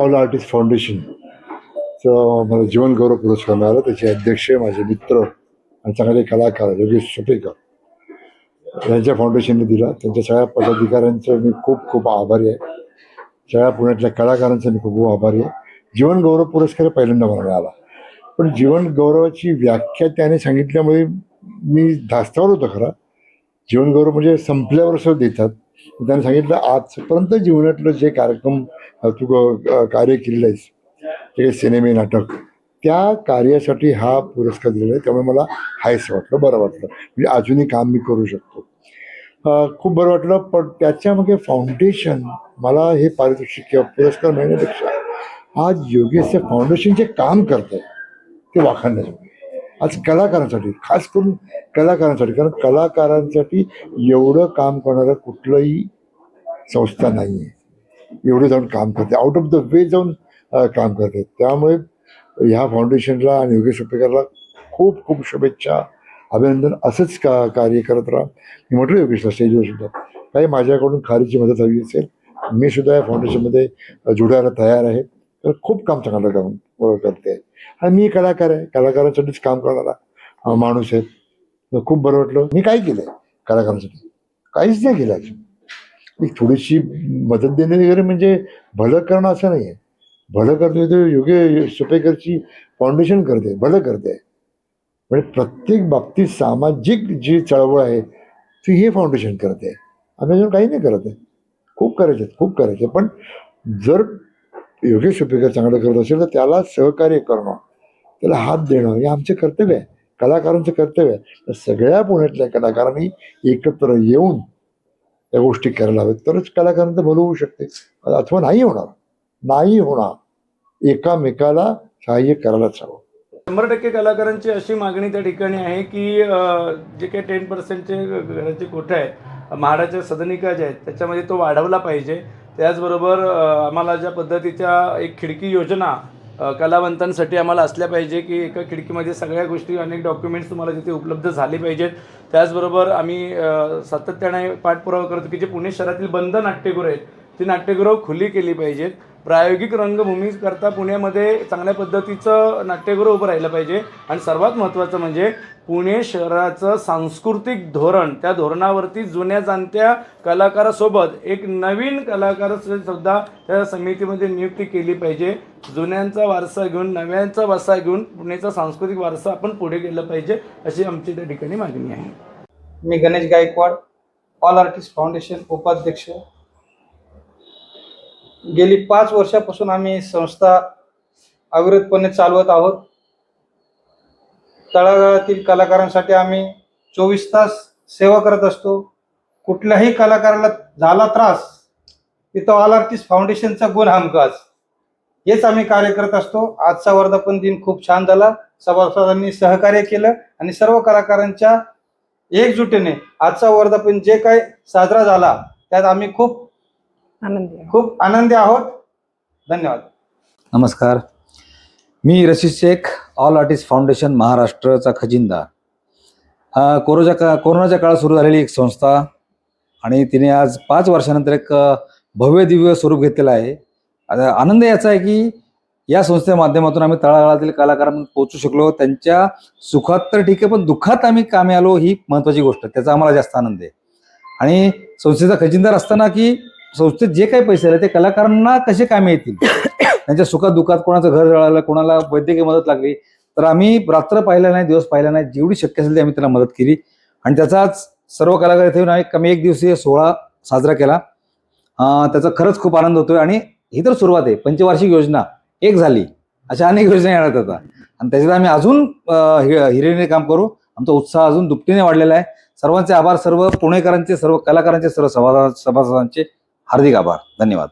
All artist foundation चं मला जीवन गौरव पुरस्कार मिळाला. त्याचे अध्यक्ष माझे मित्र आणि चांगले कलाकार योगेश सुपेकर. यांच्या फाउंडेशनने दिला. त्यांच्या सगळ्या पदाधिकाऱ्यांचं मी खूप खूप आभारी आहे. सगळ्या पुण्यातल्या कलाकारांचं मी खूप खूप आभारी आहे. जीवन गौरव पुरस्कार पहिल्यांदा मला मिळाला. पण जीवन गौरवाची व्याख्या त्याने सांगितल्यामुळे मी धास्तावर होतो खरा. जीवनगौरव म्हणजे संपल्यावर सुद्धा देतात. त्यांनी सांगितलं आजपर्यंत जीवनातलं जे कार्यक्रम तू ग- कार्य केलेलं आहेस ते सिनेमे नाटक त्या कार्यासाठी हा पुरस्कार दिलेला आहे. त्यामुळे मला हायस वाटलं बरं वाटलं. म्हणजे अजूनही काम मी करू शकतो. खूप बरं वाटलं पण त्याच्यामागे फाउंडेशन मला हे पारितोषिक किंवा पुरस्कार मिळण्यापेक्षा आज योगेश फाउंडेशनचे काम करत आहे ते वाखाणण्यासाठी. आज कलाकारांसाठी खास करून कलाकारांसाठी. कारण कलाकारांसाठी एवढं काम करणारं कुठलंही संस्था नाही आहे एवढं जाऊन काम करते. आउट ऑफ द वे जाऊन काम करते. त्यामुळे ह्या फाउंडेशनला आणि योगेश सोपेकरला खूप खूप शुभेच्छा अभिनंदन. असंच का कार्य करत राहा. मी म्हटलं योगेशला स्टेजवर सुद्धा. काही माझ्याकडून खारीची मदत हवी असेल मी सुद्धा या फाउंडेशनमध्ये जुडायला तयार आहे. तर खूप काम चांगलं काम करते. आणि मी कलाकार आहे. कलाकारांसाठीच काम करणारा माणूस आहे. खूप बरं वाटलं. मी काय केलं आहे कलाकारांसाठी? काहीच नाही केलं अजून. एक थोडीशी मदत देणे वगैरे म्हणजे भलं करणं असं नाही आहे भलं करते तर योग्य सुपेकरची फाउंडेशन करते. भलं करते. म्हणजे प्रत्येक बाबतीत सामाजिक जी चळवळ आहे ती हे फाउंडेशन करते. आम्ही अजून काही नाही करत आहे. खूप करायचे आहेत, खूप करायचे पण जर योगेश उपेकर चांगलं करत असेल तर त्याला सहकार्य करणं त्याला हात देणं हे आमचे कर्तव्य आहे. कलाकारांचं कर्तव्य आहे. तर सगळ्या पुण्यातल्या कलाकारांनी एकत्र येऊन या गोष्टी करायला हव्यात. तरच कलाकारांचं भलं होऊ शकते. अथवा नाही होणार. नाही होणार. एकामेकाला सहाय्य करायलाच हवं. शंभर टक्के कलाकारांची अशी मागणी त्या ठिकाणी आहे की जे काही टेन पर्सेंटचे घराचे कोठे आहे म्हाडाच्या सदनिका ज्या आहेत त्याच्यामध्ये तो वाढवला पाहिजे. त्याचबरोबर आम्हाला ज्या पद्धतीच्या एक खिडकी योजना कलावंतांसाठी आम्हाला असल्या पाहिजे की एका खिडकीमध्ये सगळ्या गोष्टी अनेक डॉक्युमेंट्स तुम्हाला तिथे उपलब्ध झाले पाहिजेत. त्याचबरोबर आम्ही सातत्याने पाठपुरावा करतो की जे पुणे शहरातील बंद नाट्यगृह आहेत ती नाट्यगृह खुली केली पाहिजेत. प्रायोगिक रंगभूमी करता पुण्यामध्ये चांगल्या पद्धतीचं नाट्यगृह उभं राहिलं पाहिजे. आणि सर्वात महत्त्वाचं म्हणजे पुणे शहराचं सांस्कृतिक धोरण. त्या धोरणावरती जुन्या जाणत्या कलाकारासोबत एक नवीन कलाकार सुद्धा त्या समितीमध्ये नियुक्ती केली पाहिजे. जुन्यांचा वारसा घेऊन नव्यांचा वारसा घेऊन पुण्याचा सांस्कृतिक वारसा आपण पुढे गेलं पाहिजे अशी आमची त्या ठिकाणी मागणी आहे. मी Ganesh Gaikwad all artist foundation उपाध्यक्ष. गेली पाच वर्षापासून आम्ही संस्था अविरतपणे चालवत आहोत. तळागाळातील कलाकारांसाठी आम्ही चोवीस तास सेवा करत असतो. कुठल्याही कलाकाराला झाला त्रास तिथं ऑल आर्टिस्ट फाउंडेशनचा गुण हमखास. हेच आम्ही कार्य करत असतो. आजचा वर्धापन दिन खूप छान झाला. सभासदांनी सहकार्य केलं आणि सर्व कलाकारांच्या एकजुटीने आजचा वर्धापन जे काय साजरा झाला त्यात आम्ही खूप आनंदी. खूप आनंदी आहोत. धन्यवाद. नमस्कार. मी Rashid Shaikh all artist foundation महाराष्ट्रचा खजिनदार. अ, कोरोनाच्या का कोरोनाच्या काळात सुरू झालेली एक संस्था आणि तिने आज पाच वर्षानंतर एक भव्य दिव्य स्वरूप घेतलेलं आहे. आता आनंद याचा आहे की या संस्थेच्या माध्यमातून आम्ही तळागाळातील कलाकारांना पोहोचू शकलो. त्यांच्या सुखात तर ठीक आहे पण दुःखात आम्ही कामी आलो ही महत्वाची गोष्ट. त्याचा आम्हाला जास्त आनंद आहे. आणि संस्थेचा खजिनदार असताना की संस्थेत जे काही पैसे आले ते कलाकारांना कसे कामे येतील? त्यांच्या सुखात दुखात कोणाचं घर जळालं कोणाला वैद्यकीय मदत लागली तर आम्ही रात्र पाहिला नाही दिवस पाहिला नाही जेवढी शक्य असेल ती आम्ही त्याला मदत केली. आणि त्याचाच सर्व कलाकार इथे येऊन आम्ही कमी एक दिवसीय सोहळा साजरा केला. त्याचा खरंच खूप आनंद होतोय आणि ही तर सुरुवात आहे. पंचवार्षिक योजना एक झाली. अशा अनेक योजना येणार आता. आणि त्याच्यात आम्ही अजून हिरेने हि- काम करू. आमचा उत्साह अजून दुपटीने वाढलेला आहे. सर्वांचे आभार सर्व पुणेकरांचे सर्व कलाकारांचे सर्व सभा सभासदांचे. हार्दिक आभार. धन्यवाद.